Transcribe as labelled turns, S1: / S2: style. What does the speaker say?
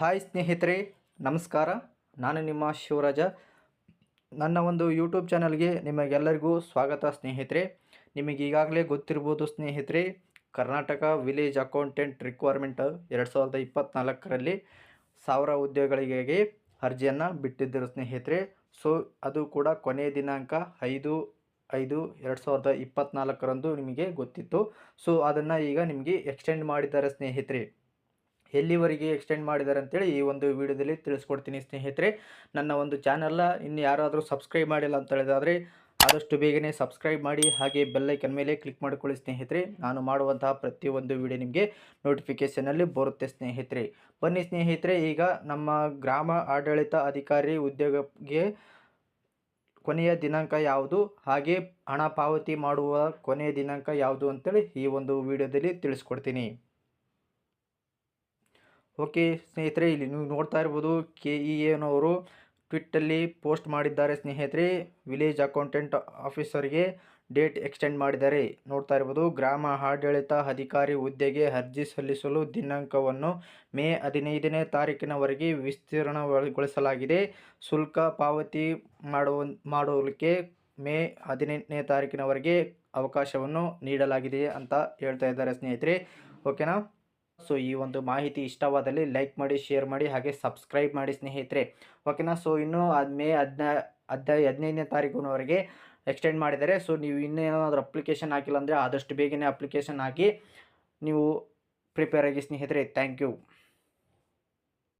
S1: Hi ಸ್ನೇಹಿತರೆ, ನಮಸ್ಕಾರ. ನಾನು ನಿಮ್ಮ ಶಿವರಾಜ. ನನ್ನ ಒಂದು ಯೂಟ್ಯೂಬ್ ಚಾನಲ್ಗೆ ನಿಮಗೆಲ್ಲರಿಗೂ ಸ್ವಾಗತ ಸ್ನೇಹಿತರೆ. ನಿಮಗೆ ಈಗಾಗಲೇ ಗೊತ್ತಿರ್ಬೋದು ಸ್ನೇಹಿತರೆ, ಕರ್ನಾಟಕ ವಿಲೇಜ್ ಅಕೌಂಟೆಂಟ್ ರಿಕ್ವೈರ್ಮೆಂಟ್ ಎರಡು ಸಾವಿರದ ಇಪ್ಪತ್ತ್ನಾಲ್ಕರಲ್ಲಿ ಸಾವಿರ ಉದ್ಯೋಗಗಳಿಗೆ ಅರ್ಜಿಯನ್ನು ಬಿಟ್ಟಿದ್ದರು ಸ್ನೇಹಿತರೆ. ಸೊ ಅದು ಕೂಡ ಕೊನೆಯ ದಿನಾಂಕ ಐದು ಐದು ಎರಡು ಸಾವಿರದ ಇಪ್ಪತ್ತ್ನಾಲ್ಕರಂದು ನಿಮಗೆ ಗೊತ್ತಿತ್ತು. ಸೊ ಅದನ್ನು ಈಗ ನಿಮಗೆ ಎಕ್ಸ್ಟೆಂಡ್ ಮಾಡಿದ್ದಾರೆ ಸ್ನೇಹಿತರೆ. ಎಲ್ಲಿವರೆಗೆ ಎಕ್ಸ್ಟೆಂಡ್ ಮಾಡಿದ್ದಾರೆ ಅಂತೇಳಿ ಈ ಒಂದು ವಿಡಿಯೋದಲ್ಲಿ ತಿಳಿಸ್ಕೊಡ್ತೀನಿ ಸ್ನೇಹಿತರೆ. ನನ್ನ ಒಂದು ಚಾನಲ್ನ ಇನ್ನು ಯಾರಾದರೂ ಸಬ್ಸ್ಕ್ರೈಬ್ ಮಾಡಿಲ್ಲ ಅಂತ ಹೇಳಿದಾದರೆ ಆದಷ್ಟು ಬೇಗನೆ ಸಬ್ಸ್ಕ್ರೈಬ್ ಮಾಡಿ, ಹಾಗೆ ಬೆಲ್ಲೈಕನ್ ಮೇಲೆ ಕ್ಲಿಕ್ ಮಾಡಿಕೊಳ್ಳಿ ಸ್ನೇಹಿತರೆ. ನಾನು ಮಾಡುವಂತಹ ಪ್ರತಿಯೊಂದು ವಿಡಿಯೋ ನಿಮಗೆ ನೋಟಿಫಿಕೇಷನಲ್ಲಿ ಬರುತ್ತೆ ಸ್ನೇಹಿತರೆ. ಬನ್ನಿ ಸ್ನೇಹಿತರೆ, ಈಗ ನಮ್ಮ ಗ್ರಾಮ ಆಡಳಿತ ಅಧಿಕಾರಿ ಉದ್ಯೋಗಕ್ಕೆ ಕೊನೆಯ ದಿನಾಂಕ ಯಾವುದು, ಹಾಗೆ ಹಣ ಪಾವತಿ ಮಾಡುವ ಕೊನೆಯ ದಿನಾಂಕ ಯಾವುದು ಅಂತೇಳಿ ಈ ಒಂದು ವಿಡಿಯೋದಲ್ಲಿ ತಿಳಿಸ್ಕೊಡ್ತೀನಿ. ಓಕೆ ಸ್ನೇಹಿತರೆ, ಇಲ್ಲಿ ನೀವು ನೋಡ್ತಾ ಇರ್ಬೋದು ಕೆ ಇ ಎನವರು ಟ್ವಿಟ್ಟಲ್ಲಿ ಪೋಸ್ಟ್ ಮಾಡಿದ್ದಾರೆ ಸ್ನೇಹಿತರೆ. ವಿಲೇಜ್ ಅಕೌಂಟೆಂಟ್ ಆಫೀಸರ್ಗೆ ಡೇಟ್ ಎಕ್ಸ್ಟೆಂಡ್ ಮಾಡಿದ್ದಾರೆ. ನೋಡ್ತಾ ಇರ್ಬೋದು, ಗ್ರಾಮ ಆಡಳಿತ ಅಧಿಕಾರಿ ಹುದ್ದೆಗೆ ಅರ್ಜಿ ಸಲ್ಲಿಸಲು ದಿನಾಂಕವನ್ನು ಮೇ ಹದಿನೈದನೇ ತಾರೀಕಿನವರೆಗೆ ವಿಸ್ತೀರ್ಣಗೊಳಿಸಲಾಗಿದೆ. ಶುಲ್ಕ ಪಾವತಿ ಮಾಡುವ ಮಾಡೋದಕ್ಕೆ ಮೇ ಹದಿನೆಂಟನೇ ತಾರೀಕಿನವರೆಗೆ ಅವಕಾಶವನ್ನು ನೀಡಲಾಗಿದೆ ಅಂತ ಹೇಳ್ತಾ ಇದ್ದಾರೆ ಸ್ನೇಹಿತರೆ. ಓಕೆನಾ? ಸೊ ಈ ಒಂದು ಮಾಹಿತಿ ಇಷ್ಟವಾದಲ್ಲಿ ಲೈಕ್ ಮಾಡಿ, ಶೇರ್ ಮಾಡಿ ಹಾಗೆ ಸಬ್ಸ್ಕ್ರೈಬ್ ಮಾಡಿ ಸ್ನೇಹಿತರೆ. ಓಕೆನಾ? ಸೊ ಇನ್ನೂ ಅದು ಮೇ ಹದಿನಾ ಹದಿನೈ ಹದಿನೈದನೇ ಎಕ್ಸ್ಟೆಂಡ್ ಮಾಡಿದ್ದಾರೆ ಸೊ ನೀವು ಇನ್ನೇನಾದರೂ ಅಪ್ಲಿಕೇಶನ್ ಹಾಕಿಲ್ಲ ಅಂದರೆ ಆದಷ್ಟು ಬೇಗನೆ ಅಪ್ಲಿಕೇಶನ್ ಹಾಕಿ ನೀವು ಪ್ರಿಪೇರ್ ಆಗಿ ಸ್ನೇಹಿತರೆ. Thank you.